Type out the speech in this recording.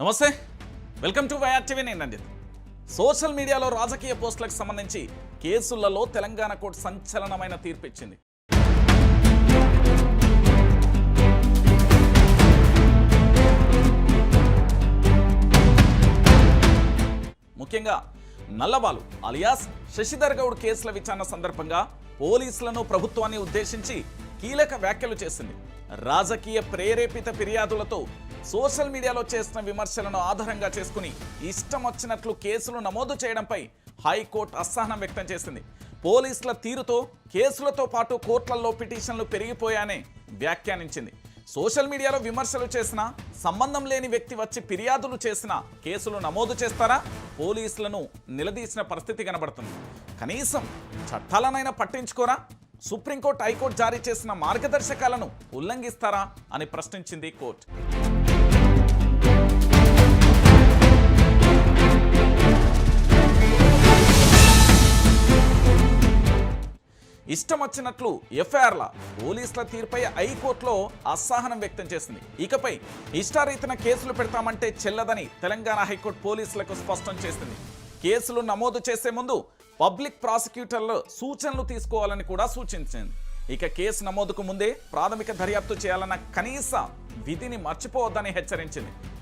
నమస్తే. Welcome to YR TV. నేను Ranjith. Social మీడియాలో రాజకీయ పోస్టులకు సంబంధించి కేసులలో తెలంగాణ కోర్టు సంచలనమైన తీర్పు ఇచ్చింది. ముఖ్యంగా నల్లబాలు అలియాస్ శశిధర్ గౌడ్ కేసుల విచారణ సందర్భంగా పోలీసులను ప్రభుత్వాన్ని ఉద్దేశించి కీలక వ్యాఖ్యలు చేసింది. రాజకీయ ప్రేరేపిత ఫిర్యాదులతో సోషల్ మీడియాలో చేసిన విమర్శలను ఆధారంగా చేసుకుని ఇష్టం వచ్చినట్లు కేసులు నమోదు చేయడంపై హైకోర్టు అసహనం వ్యక్తం చేసింది. పోలీసుల తీరుతో కేసులతో పాటు కోర్టులలో పిటిషన్లు పెరిగిపోయానే వ్యాఖ్యానించింది. సోషల్ మీడియాలో విమర్శలు చేసినా సంబంధం లేని వ్యక్తి వచ్చి ఫిర్యాదులు చేసినా కేసులు నమోదు చేస్తారా? పోలీసులను నిలదీసిన పరిస్థితి కనబడుతుంది. కనీసం చట్టాలనైనా పట్టించుకోరా? సుప్రీంకోర్టు హైకోర్టు జారీ చేసిన మార్గదర్శకాలను ఉల్లంఘిస్తారా? అని ప్రశ్నించింది కోర్టు. ఇష్టం వచ్చినట్లు ఎఫ్ఐఆర్ల పోలీసుల తీరుపై హైకోర్టులో అసహనం వ్యక్తం చేసింది. ఇకపై ఇష్టారీతన కేసులు పెడతామంటే చెల్లదని తెలంగాణ హైకోర్టు పోలీసులకు స్పష్టం చేసింది. కేసులు నమోదు చేసే ముందు పబ్లిక్ ప్రాసిక్యూటర్లు సూచనలు తీసుకోవాలని కూడా సూచించింది. ఇక కేసు నమోదుకు ముందే ప్రాథమిక దర్యాప్తు చేయాలన్న కనీస విధిని మర్చిపోవద్దని హెచ్చరించింది.